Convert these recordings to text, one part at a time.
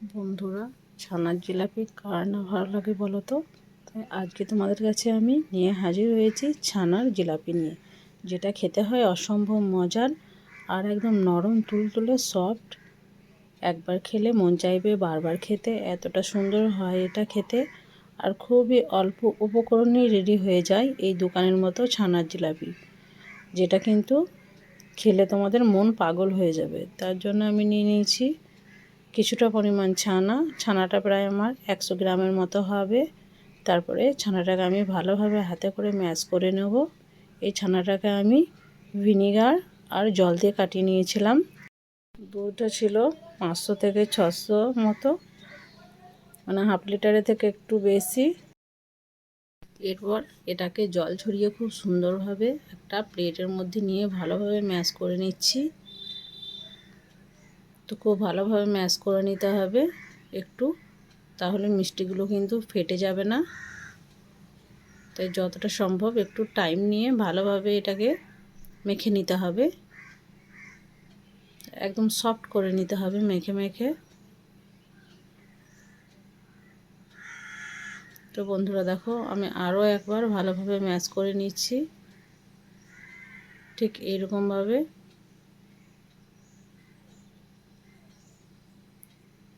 বন্ধুরা, ছানার জিলাপি কার না ভালো লাগে বলো তো? তাই আজকে তোমাদের কাছে আমি নিয়ে হাজির হয়েছি ছানার জিলাপি নিয়ে, যেটা খেতে হয় অসম্ভব মজার আর একদম নরম, তুলতুলে, সফট। একবার খেলে মন চাইবে বারবার খেতে, এতটা সুন্দর হয় এটা খেতে আর খুবই অল্প উপকরণেই রেডি হয়ে যায় এই দোকানের মতো ছানার জিলাপি, যেটা কিন্তু খেলে তোমাদের মন পাগল হয়ে যাবে। তার জন্য আমি নিয়ে নিয়েছি কিছুটা পরিমাণ ছানা, ছানাটা প্রায় আমার একশো গ্রামের মতো হবে। তারপরে ছানাটাকে আমি ভালোভাবে হাতে করে ম্যাশ করে নেব। এই ছানাটাকে আমি ভিনিগার আর জল দিয়ে কাটিয়ে নিয়েছিলাম। দুধটা ছিল পাঁচশো থেকে ছশো মতো মানে হাফ লিটারের থেকে একটু বেশি। এরপর এটাকে জল ছড়িয়ে খুব সুন্দরভাবে একটা প্লেটের মধ্যে নিয়ে ভালোভাবে ম্যাশ করে নিচ্ছি। তো খুব ভালোভাবে ম্যাশ করে নিতে হবে একটু, তাহলে মিষ্টিগুলো কিন্তু ফেটে যাবে না। তাই যতটা সম্ভব একটু টাইম নিয়ে ভালোভাবে এটাকে মেখে নিতে হবে। একদম সফট করে নিতে হবে মেখে মেখে। তো বন্ধুরা দেখো, আমি আরও একবার ভালোভাবে ম্যাশ করে নিচ্ছি। ঠিক এইরকমভাবে।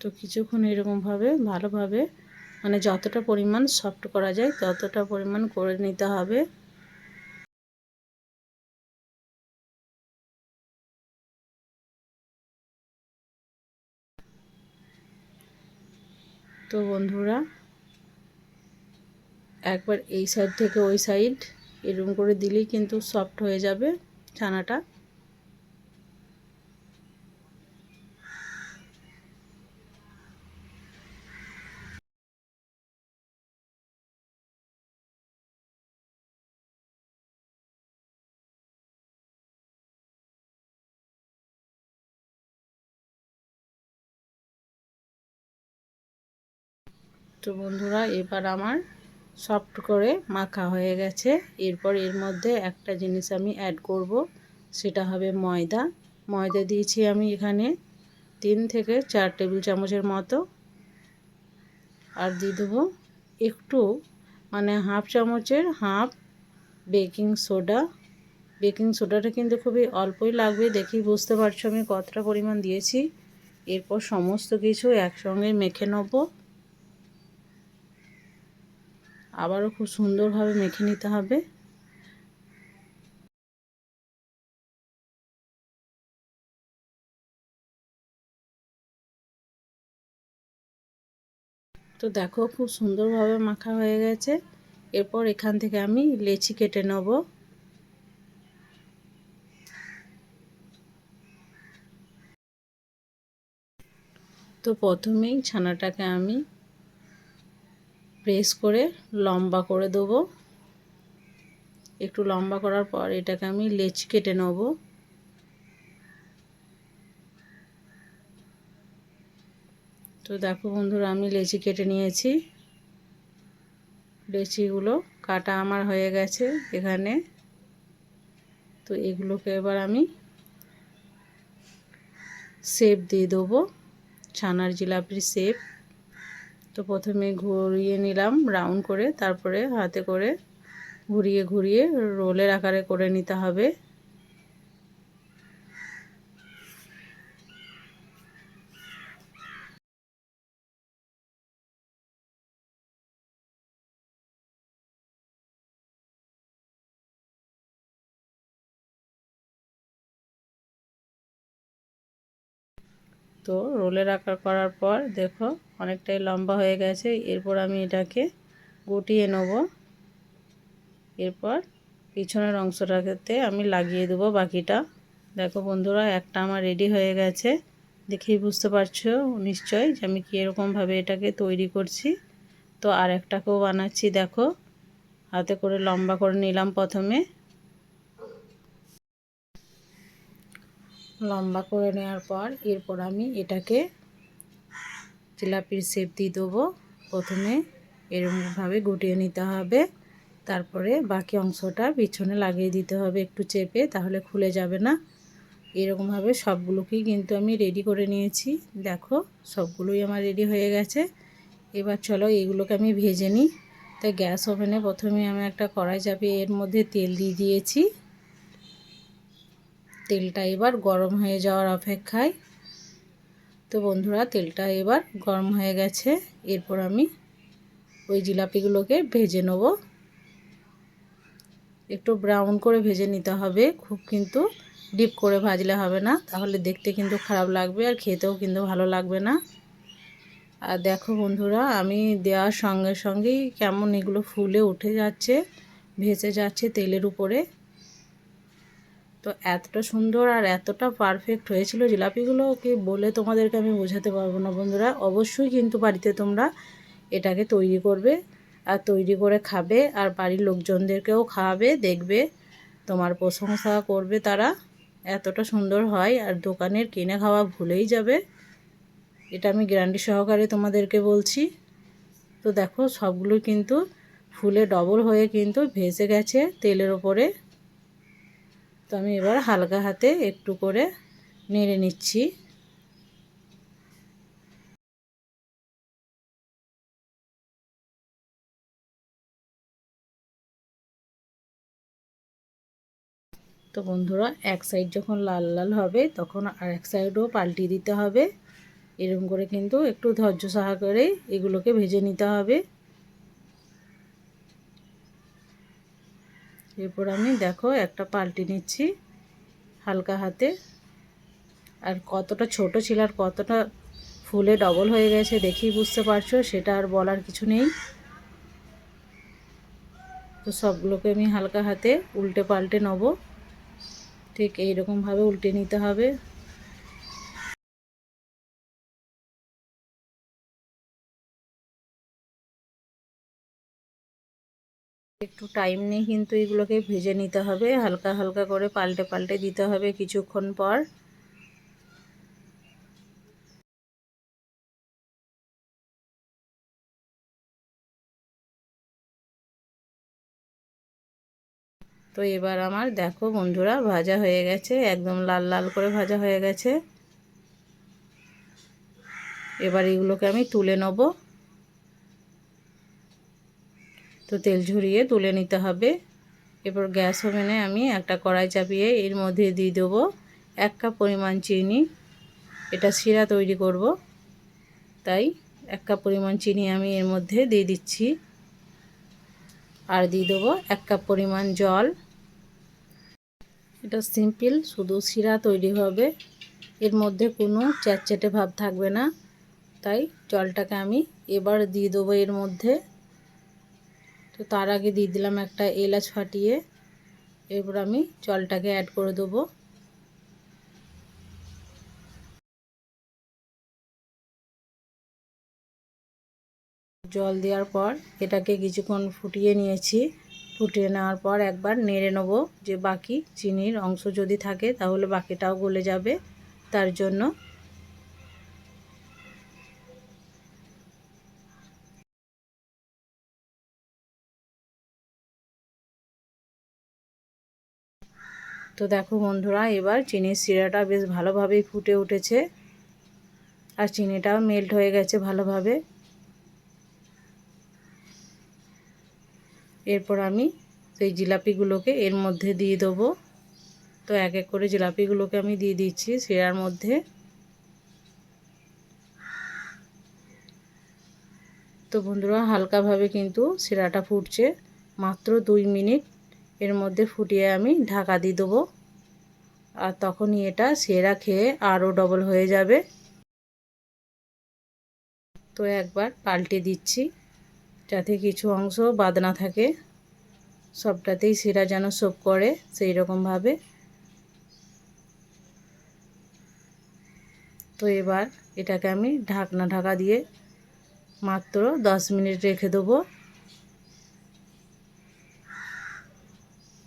তো কিছুক্ষণ এরকমভাবে ভালোভাবে মানে যতটা পরিমাণ সফট করা যায় ততটা পরিমাণ করে নিতে হবে। তো বন্ধুরা, একবার এই সাইড থেকে ওই সাইড এরকম করে দিলেই কিন্তু সফট হয়ে যাবে ছানাটা। তো বন্ধুরা, এবার আমার সফট করে মাখা হয়ে গেছে। এরপর এর মধ্যে একটা জিনিস আমি অ্যাড করব, সেটা হবে ময়দা। ময়দা দিয়েছি আমি এখানে তিন থেকে চার টেবিল চামচের মতো। আর দিয়ে দেবো একটু মানে হাফ চামচের হাফ বেকিং সোডা। বেকিং সোডাটা কিন্তু খুবই অল্পই লাগবে দেখি বুঝতে পারছ আমি কতটা পরিমাণ দিয়েছি। এরপর সমস্ত কিছু একসঙ্গে মেখে নেব। আবারও খুব সুন্দরভাবে মেখে নিতে হবে। তো দেখো খুব সুন্দরভাবে মাখা হয়ে গেছে। এরপর এখান থেকে আমি লেচি কেটে নেব। তো প্রথমেই ছানাটাকে আমি প্রেস করে লম্বা করে দেবো। একটু লম্বা করার পর এটাকে আমি লেচ কেটে নেব। তো দেখো বন্ধুরা, আমি লেচি কেটে নিয়েছি। লেচিগুলো কাটা আমার হয়ে গেছে এখানে। তো এগুলোকে এবার আমি শেপ দিয়ে দেবো। ছানার জিলাপির শেপ তো প্রথমে ঘুরিয়ে নিলাম রাউন্ড করে, তারপরে হাতে করে ঘুরিয়ে ঘুরিয়ে রোলের আকারে করে নিতে হবে। তো রোলের আকার করার পর দেখো অনেকটাই লম্বা হয়ে গেছে। এরপর আমি এটাকে গুটিয়ে নেব। এরপর পিছনের অংশটাতে আমি লাগিয়ে দেবো বাকিটা। দেখো বন্ধুরা, একটা আমার রেডি হয়ে গেছে। দেখেই বুঝতে পারছ নিশ্চয় যে আমি কীরকমভাবে এটাকে তৈরি করছি। তো আর একটাকেও বানাচ্ছি, দেখো। হাতে করে লম্বা করে নিলাম প্রথমে। লম্বা করে নেওয়ার পর এরপর আমি এটাকে জিলাপির শেপ দিয়ে দেবো। প্রথমে এরকমভাবে গুটিয়ে নিতে হবে। তারপরে বাকি অংশটা পিছনে লাগিয়ে দিতে হবে একটু চেপে, তাহলে খুলে যাবে না। এরকমভাবে সবগুলোকেই কিন্তু আমি রেডি করে নিয়েছি। দেখো, সবগুলোই আমার রেডি হয়ে গেছে। এবার চলো এগুলোকে আমি ভেজে নিই। তাই গ্যাস ওভেনে প্রথমে আমি একটা কড়াই চাপিয়ে এর মধ্যে তেল দিয়ে দিয়েছি। তেলটা এবার গরম হয়ে যাওয়ার অপেক্ষায়। তো বন্ধুরা, তেলটা এবার গরম হয়ে গেছে। এরপর আমি ওই জিলাপিগুলোকে ভেজে নেব। একটু ব্রাউন করে ভেজে নিতে হবে। খুব কিন্তু ডিপ করে ভাজলে হবে না। তাহলে দেখতে কিন্তু খারাপ লাগবে আর খেতেও কিন্তু ভালো লাগবে না। আর দেখো বন্ধুরা, আমি দেওয়ার সঙ্গে সঙ্গেই কেমন এগুলো ফুলে উঠে যাচ্ছে, ভেসে যাচ্ছে তেলের উপরে। তো এতটা সুন্দর আর এতটা পারফেক্ট হয়েছিল জিলাপিগুলো কি বলে তোমাদেরকে আমি বোঝাতে পারব না বন্ধুরা। অবশ্যই কিন্তু বাড়িতে তোমরা এটাকে তৈরি করবে আর তৈরি করে খাবে আর বাড়ির লোকজনদেরকেও খাওয়াবে, দেখবে তোমার প্রশংসা করবে তারা। এতটা সুন্দর হয় আর দোকানের কিনে খাওয়া ভুলেই যাবে। এটা আমি গ্যারান্টি সহকারে তোমাদেরকে বলছি। তো দেখো সবগুলো কিন্তু ফুলে ডবল হয়ে কিন্তু ভেসে গেছে তেলের ওপরে। তো আমি এবার হালকা হাতে একটু করে নেড়ে নিচ্ছি। তো বন্ধুরা, এক সাইড যখন লাল লাল হবে, তখন আর এক সাইডও পাল্টি দিতে হবে। এরকম করে কিন্তু একটু ধৈর্য সহকারে এগুলোকে ভেজে নিতে হবে। এরপর আমি দেখো একটা পাল্টি নিচ্ছি হালকা হাতে। আর কতটা ছোট ছিল আর কতটা ফুলে ডবল হয়ে গেছে দেখি বুঝতে পারছ, সেটা আর বলার কিছু নেই। তো সবগুলোকে আমি হালকা হাতে উল্টে পাল্টে নেব। ঠিক এইরকমভাবে উল্টে নিতে হবে। একটু টাইম নিয়ে কিন্তু এগুলোকে ভেজে নিতে হবে। হালকা হালকা করে পাল্টে পাল্টে দিতে হবে কিছুক্ষণ পর। তো এবার আমার, দেখো বন্ধুরা, ভাজা হয়ে গেছে, একদম লাল লাল করে ভাজা হয়ে গেছে। এবার এগুলোকে আমি তুলে নেব। তো তেল ঝরিয়ে তুলে নিতে হবে। এরপর গ্যাস ওভেনে আমি একটা কড়াই চাপিয়ে এর মধ্যে দিয়ে দেবো এক কাপ পরিমাণ চিনি। এটা শিরা তৈরি করব। তাই এক কাপ পরিমাণ চিনি আমি এর মধ্যে দিয়ে দিচ্ছি। আর দিয়ে দেবো এক কাপ পরিমাণ জল। এটা সিম্পল, শুধু শিরা তৈরি হবে। এর মধ্যে কোনো চ্যাটচ্যাটে ভাব থাকবে না। তাই জলটাকে আমি এবার দিয়ে দেবো এর মধ্যে। তো তার আগে দিয়ে দিলাম একটা এলাচ ফাটিয়ে। এরপর আমি জলটাকে অ্যাড করে দেবো। জল দেওয়ার পর এটাকে কিছুক্ষণ ফুটিয়ে নিয়েছি। ফুটিয়ে নেওয়ার পর একবার নেড়ে নেব যে বাকি চিনির অংশ যদি থাকে তাহলে বাকিটাও গলে যাবে। তার জন্য তো দেখো বন্ধুরা, এবার চিনির শিরাটা বেশ ভালোভাবেই ফুটে উঠেছে। আর চিনিটাও মেল্ট হয়ে গেছে ভালোভাবে। এরপর আমি সেই জিলাপিগুলোকে এর মধ্যে দিয়ে দেবো। তো এক এক করে জিলাপিগুলোকে আমি দিয়ে দিচ্ছি শিরার মধ্যে। তো বন্ধুরা, হালকাভাবে কিন্তু শিরাটা ফুটছে। মাত্র দুই মিনিট এর মধ্যে ফুটিয়ে আমি ঢাকা দিয়ে দেবো। আর তখনই এটা সেরা খেয়ে আরও ডবল হয়ে যাবে। তো একবার পাল্টে দিচ্ছি, যাতে কিছু অংশ বাদ না থাকে। সবটাতেই সেরা যেন সোপ করে সেই রকমভাবে তো এবার এটাকে আমি ঢাকনা ঢাকা দিয়ে মাত্র দশ মিনিট রেখে দেবো।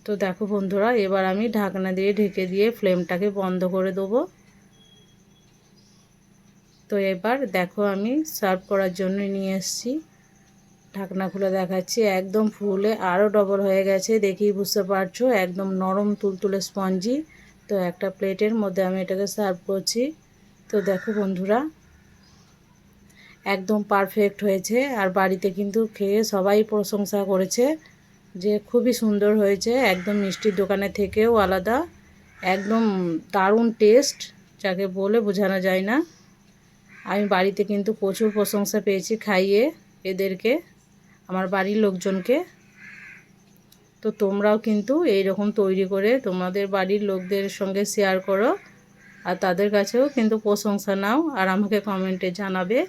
তো দেখো বন্ধুরা, এবার আমি ঢাকনা দিয়ে ঢেকে দিয়ে ফ্লেমটাকে বন্ধ করে দেবো। তো এবার দেখো আমি সার্ভ করার জন্য নিয়ে এসেছি। ঢাকনা খুলে দেখাচ্ছি, একদম ফুলে আরও ডবল হয়ে গেছে, দেখেই বুঝতে পারছ, একদম নরম তুলতুলে স্পঞ্জি। তো একটা প্লেটের মধ্যে আমি এটাকে সার্ভ করছি। তো দেখো বন্ধুরা, একদম পারফেক্ট হয়েছে, আর বাড়িতে কিন্তু খেয়ে সবাই প্রশংসা করেছে। যে খুবই সুন্দর হয়েছে, একদম মিষ্টির দোকানে থেকেও আলাদা, একদম দারুণ টেস্ট যাকে বলে বোঝানো যায় না। আমি বাড়িতে কিন্তু প্রচুর প্রশংসা পেয়েছি খাইয়ে এদেরকে, আমার বাড়ির লোকজনকে। তো তোমরাও কিন্তু এই রকম তৈরি করে তোমাদের বাড়ির লোকদের সঙ্গে শেয়ার করো, আর তাদের কাছেও কিন্তু প্রশংসা নাও, আর আমাকে কমেন্টে জানাবে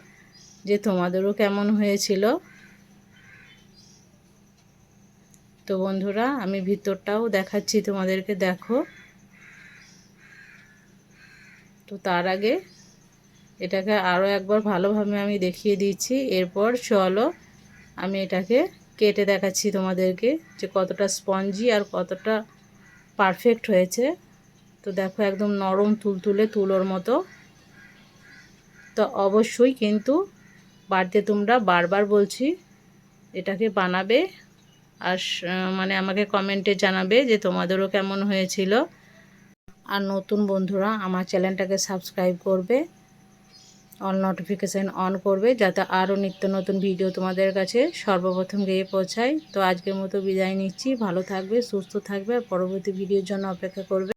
যে তোমাদেরও কেমন হয়েছিল। তো বন্ধুরা, আমি ভিতরটাও দেখাচ্ছি তোমাদেরকে, দেখো। তো তার আগে এটাকে আরও একবার ভালোভাবে আমি দেখিয়ে দিচ্ছি। এরপর চলো আমি এটাকে কেটে দেখাচ্ছি তোমাদেরকে যে কতটা স্পঞ্জি আর কতটা পারফেক্ট হয়েছে। তো দেখো, একদম নরম তুলতুলে তুলোর মতো। তো অবশ্যই কিন্তু বাড়িতে তোমরা বারবার বলছি, এটাকে বানাবে আর মানে আমাকে কমেন্টে জানাবে যে তোমাদেরও কেমন হয়েছিল। আর নতুন বন্ধুরা, আমার চ্যানেলটাকে সাবস্ক্রাইব করবে অল নোটিফিকেশান অন করবে, যাতে আরও নিত্য নতুন ভিডিও তোমাদের কাছে সর্বপ্রথম গিয়ে পৌঁছায়। তো আজকের মতো বিদায় নিচ্ছি। ভালো থাকবে, সুস্থ থাকবে, আর পরবর্তী ভিডিওর জন্য অপেক্ষা করবে।